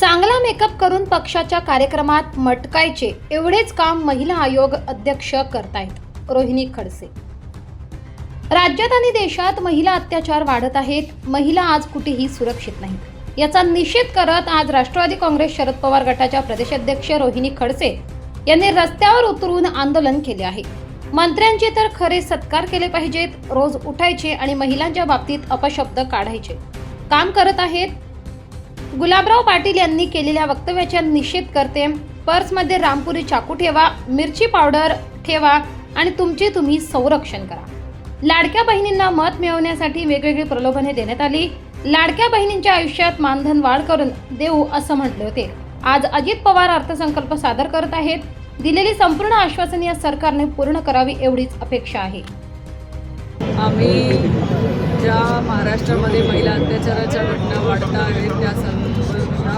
चांगला मेकअप करून पक्षाच्या कार्यक्रमात मटकायचे एवढेच काम महिला आयोग अध्यक्ष करतायत. रोहिणी खडसे. राज्यात आणि देशात महिला अत्याचार वाढत आहेत. महिला आज कुठेही सुरक्षित नाहीत. याचा निषेध करत आज राष्ट्रवादी काँग्रेस शरद पवार गटाच्या प्रदेशाध्यक्ष रोहिणी खडसे यांनी रस्त्यावर उतरून आंदोलन केले आहे. मंत्र्यांचे तर खरे सत्कार केले पाहिजेत. रोज उठायचे आणि महिलांच्या बाबतीत अपशब्द काढायचे. काम करत आहेत गुलाबराव पाटील यांनी केलेल्या वक्तव्याचा निषेध करते. पर्समध्ये रामपुरी चाकू ठेवा मिरची पावडर ठेवा आणि तुमचे तुम्ही संरक्षण करा. लाडक्या बहिणींना मत मिळवण्यासाठी वेगवेगळी प्रलोभने देण्यात आली. लाडक्या बहिणींच्या आयुष्यात मानधन वाढ करून देऊ असं म्हटले होते. आज अजित पवार अर्थसंकल्प सादर करत आहेत. दिलेली संपूर्ण आश्वासन या सरकारने पूर्ण करावी एवढीच अपेक्षा आहे. आम्ही ज्या महाराष्ट्रामध्ये महिला अत्याचाराच्या घटना वाढता आहेत त्या त्या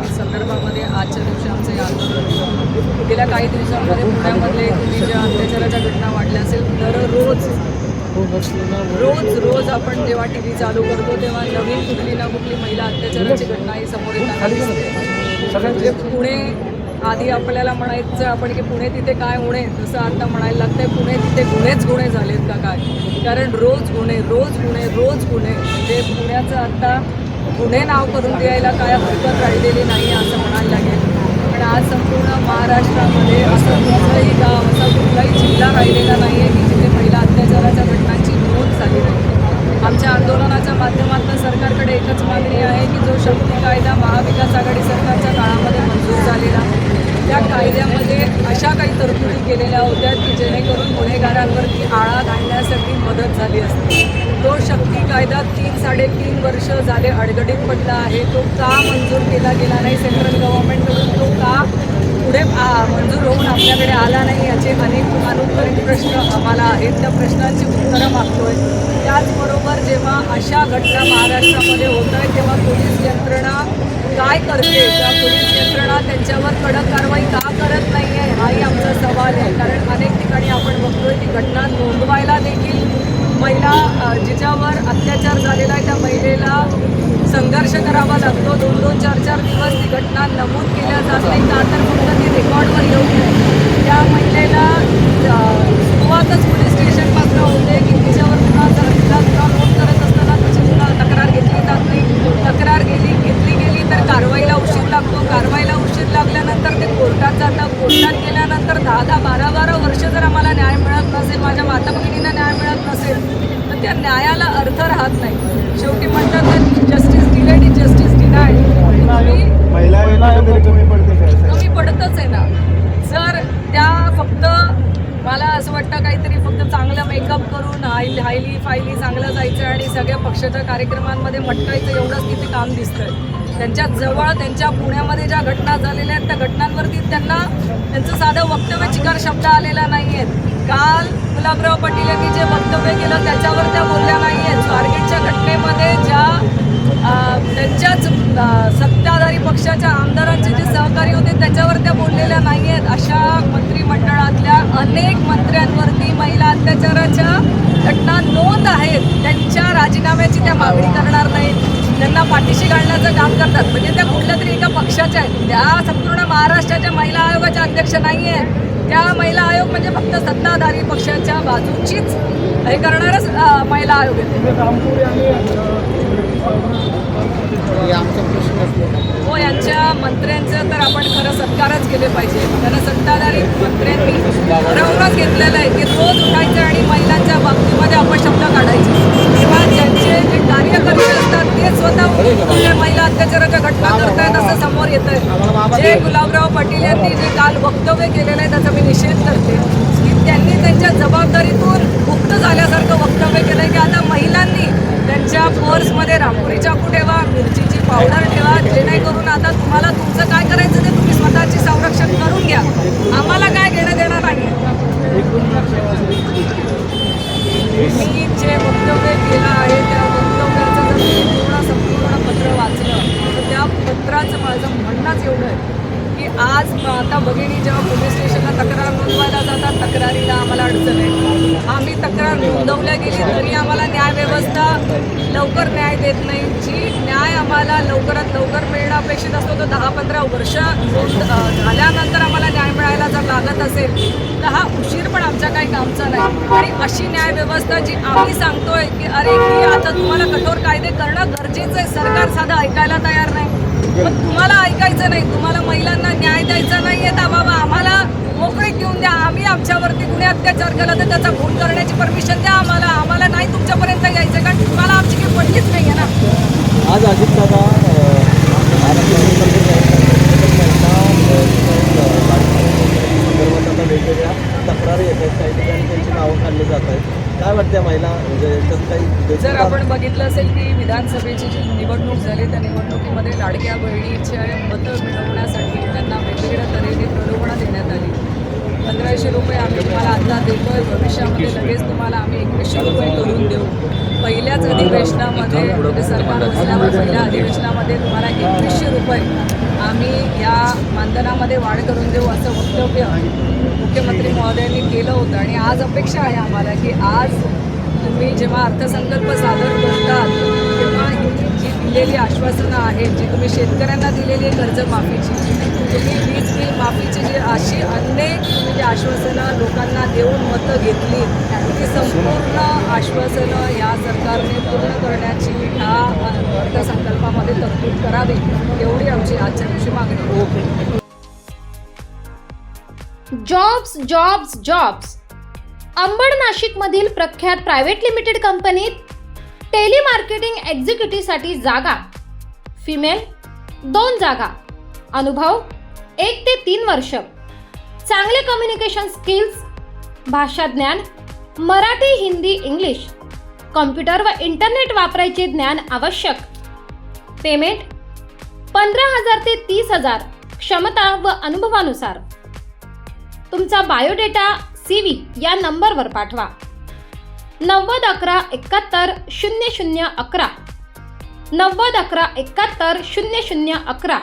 संदर्भामध्ये आजच्या दिवशी आमचं हे आंदोलन. गेल्या काही दिवसांमध्ये पुण्यामधले तुम्ही ज्या अत्याचाराच्या घटना वाढल्या असेल दररोज रोज रोज आपण जेव्हा टी व्ही चालू करतो तेव्हा नवीन कुठली ना कुठली महिला अत्याचाराची घटना ही समोर येताना दिसते. म्हणजे पुणे आधी आपल्याला म्हणायचं आपण की पुणे तिथे काय गुन्हे जसं आता म्हणायला लागतंय पुणे तिथे गुन्हेच गुन्हे झालेत का काय? कारण रोज गुन्हे रोज गुन्हे रोज गुन्हे. म्हणजे पुण्याचं आता गुन्हे नाव करून द्यायला काय हरकत राहिलेली नाही असं म्हणायला लागेल. पण आज संपूर्ण महाराष्ट्रामध्ये असं कुठलंही गाव असा कुठलाही जिल्हा राहिलेला नाही आहे की जिथे महिला अत्याचाराच्या घटनांची नोंद झाली नाही. आमच्या आंदोलनाच्या माध्यमातून सरकारकडे एकच मागणी आहे की जो शक्ती कायदा महाविकास आघाडी सरकारच्या काळामध्ये मंजूर झालेला त्या कायद्यामध्ये अशा काही तरतुदी केलेल्या होत्या की जेणेकरून गुन्हेगारांवरती आळा घालण्यासाठी मदत झाली असते. तो शक्ती कायदा तीन साडेतीन वर्ष झाले अडगडीत पडला आहे. तो का मंजूर केला गेला नाही? सेंट्रल गव्हर्नमेंटकडून तो का पुढे मंजूर होऊन आपल्याकडे आला नाही? याचे अनेक अनुत्तरित प्रश्न आम्हाला आहेत. त्या प्रश्नांची उत्तरं मागतोय. त्याचबरोबर जेव्हा अशा घटना महाराष्ट्रामध्ये होत आहेत तेव्हा पोलीस यंत्रणा काय करते? त्या पोलीस यंत्रणा त्यांच्यावर कडक कारवाई का करत नाही हाही आमचा सवाल आहे. कारण अनेक ठिकाणी आपण बघतोय ती घटना नोंदवायला देखील महिला जिच्यावर अत्याचार झालेला आहे त्या महिलेला संघर्ष करावा लागतो. दोन दोन चार चार दिवस ती घटना नमूद केल्या जात नाही. का तर फक्त ती रेकॉर्डवर येऊ नये त्या महिलेला अ, सुरुवातच पोलीस स्टेशनपासून होते की तिच्यावर पुन्हा जर तिला गुन्हा नोंद करत असताना तिची पुन्हा तक्रार घेतली जात नाही तक्रार गेली घेतली गेली तर कारवाईला उशीर लागतो कारवाईला उशीर लागल्यानंतर ते जातं कोर्टात गेल्यानंतर दहा दहा बारा बारा वर्ष जर आम्हाला न्याय मिळत नसेल माझ्या माता भगिनींना न्याय मिळत नसेल तर त्या न्यायाला अर्थ राहत नाही. शेवटी म्हणतात ना justice delayed is justice denied तरी साहेब? कमी पडतच आहे ना. जर त्या फक्त मला असं वाटतं काहीतरी फक्त चांगलं मेकअप करून हाय हायली फायली चांगलं जायचं आणि सगळ्या पक्षाच्या कार्यक्रमांमध्ये मटकायचं एवढंच तिथे काम दिसतंय. त्यांच्या जवळ त्यांच्या पुण्यामध्ये ज्या घटना झालेल्या आहेत त्या घटनांवरती त्यांना त्यांचं साधं वक्तव्य चिकार शब्द आलेला नाही आहेत काल गुलाबराव पाटील यांनी जे वक्तव्य केलं त्याच्यावर त्या बोलल्या नाही आहेत स्वारगेटच्या घटनेमध्ये ज्या त्यांच्याच सत्ताधारी पक्षाच्या आमदारांचे जे सहकारी होते त्याच्यावर त्या बोललेल्या नाही आहेत अशा मंत्रिमंडळातल्या अनेक मंत्र्यांवरती महिला अत्याचाराच्या घटना नोंद आहेत. त्यांच्या राजीनाम्याची त्या मागणी करणार त्यांना पाठीशी घालण्याचं काम करतात. म्हणजे त्या कुठल्या तरी एका पक्षाच्या आहेत. त्या संपूर्ण महाराष्ट्राच्या महिला आयोगाच्या अध्यक्ष नाही आहेत त्या महिला आयोग म्हणजे फक्त सत्ताधारी पक्षाच्या बाजूचीच हे करणारच महिला आयोग आहे. हो यांच्या मंत्र्यांचं तर आपण खरं सत्कारच केले पाहिजे. त्यांना सत्ताधारी मंत्र्यांनी ठरवूनच घेतलेलं आहे की रोज उठायचं आणि महिलांच्या बाबतीमध्ये अपशब्द काढायचे किंवा ज्यांचे जे कार्यकर्ते असतात ते स्वतः उठून त्या महिला अत्याचाराच्या घटना करतायत असं समोर येत आहे गुलाबराव पाटील यांनी जे काल वक्तव्य केलेलं आहे त्याचा मी निषेध करते. की त्यांनी त्यांच्या जबाबदारीतून मुक्त झाल्यासारखं वक्तव्य केलं आहे की आता महिलांनी त्यांच्या पर्समध्ये रांगोळी चाकू ठेवा मिरचीची पावडर ठेवा जेणेकरून आता तुम्हाला तुमचं काय करायचं ते तुम्ही स्वतःची संरक्षण करून घ्या आम्हाला काय घेणं देणं नाही मी जे वक्तव्य केलं आहे त्या वक्तव्याचं जर मी पूर्ण संपूर्ण पत्र वाचलं तर त्या पत्राचं माझं म्हणणंच एवढं आहे की आज आता भगिनी जेव्हा पोलीस स्टेशनला तक्रार नोंदवायला जातात तक्रारीला आम्हाला अडचण आहे. आम्ही तक्रार नोंदवल्या गेली तरी आम्हाला न्याय व्यवस्था लवकर न्याय देत नाही. जी न्याय आम्हाला लवकरात लवकर मिळणं अपेक्षित असतो तो दहा पंधरा वर्ष झाल्यानंतर आम्हाला न्याय मिळायला जर लागत असेल तर हा उशीर पण आमच्या काही कामचा नाही. आणि अशी न्याय व्यवस्था जी आम्ही सांगतोय की अरे ही आता तुम्हाला कठोर कायदे करणं गरजेचं आहे. सरकार साधं ऐकायला तयार नाही. पण तुम्हाला ऐकायचं नाही तुम्हाला महिलांना न्याय द्यायचा नाही आहे बाबा. आम्हाला मोकळीक देऊन द्या. आम्ही आमच्यावरती कुणी अत्याचार केला तर त्याचा फोन करण्याची परमिशन द्या आम्हाला. आम्हाला नाही तुमच्यापर्यंत यायचं कारण तुम्हाला आमची काही पडलीच नाही आहे ना. आज अजित दादा संदर्भात आता वेगवेगळ्या तक्रारी येत आहेत काही ठिकाणी त्यांची नावं काढली जात आहेत काय वाटतं महिला म्हणजे याच्यात काही जर आपण बघितलं असेल की विधानसभेची जी निवडणूक झाली त्या निवडणुकीमध्ये लाडक्या बहिणीच्या मतं मिळवण्यासाठी त्यांना वेगवेगळ्या तऱ्हेने प्रलोभनं देण्यात आली. पंधराशे रुपये आम्ही तुम्हाला आता देतोय भविष्यामध्ये लगेच तुम्हाला आम्ही एकवीसशे रुपये करून देऊ. पहिल्याच अधिवेशनामध्ये म्हणजे सरकार बसल्यावर पहिल्या अधिवेशनामध्ये तुम्हाला एकवीसशे रुपये आम्ही या मानधनामध्ये वाढ करून देऊ असं वक्तव्य मुख्यमंत्री महोदयांनी केलं होतं आणि आज अपेक्षा आहे आम्हाला की आज तुम्ही जेव्हा अर्थसंकल्प सादर करतात तेव्हा जी दिलेली आश्वासनं आहेत जी तुम्ही शेतकऱ्यांना दिलेली कर्जमाफीची तुम्ही वीज बिल माफीची जी अशी अनेक तुम्ही जी आश्वासनं लोकांना देऊन मतं घेतली ती संपूर्ण आश्वासनं या सरकारने पूर्ण करण्याची ह्या अर्थसंकल्पामध्ये तरतूद करावी एवढी आमची आजच्या दिवशी मागणी आहे. जॉब्स जॉब्स जॉब्स अंबड नाशिकमधील प्रख्यात प्रायव्हेट लिमिटेड कंपनीत टेलिमार्केटिंग एक्झिक्युटिव्हसाठी जागा. फिमेल दोन जागा. अनुभव एक ते तीन वर्ष. चांगले कम्युनिकेशन स्किल्स भाषा ज्ञान मराठी हिंदी इंग्लिश. कॉम्प्युटर व इंटरनेट वापरायचे ज्ञान आवश्यक. पेमेंट पंधरा हजार ते तीस हजार. क्षमता व अनुभवानुसार. तुमचा बायोडेटा सी या नंबरवर पाठवा. नव्वद अकरा एकाहत्तर शून्य शून्य अकरा. नव्वद अकरा एकाहत्तर शून्य शून्य अकरा.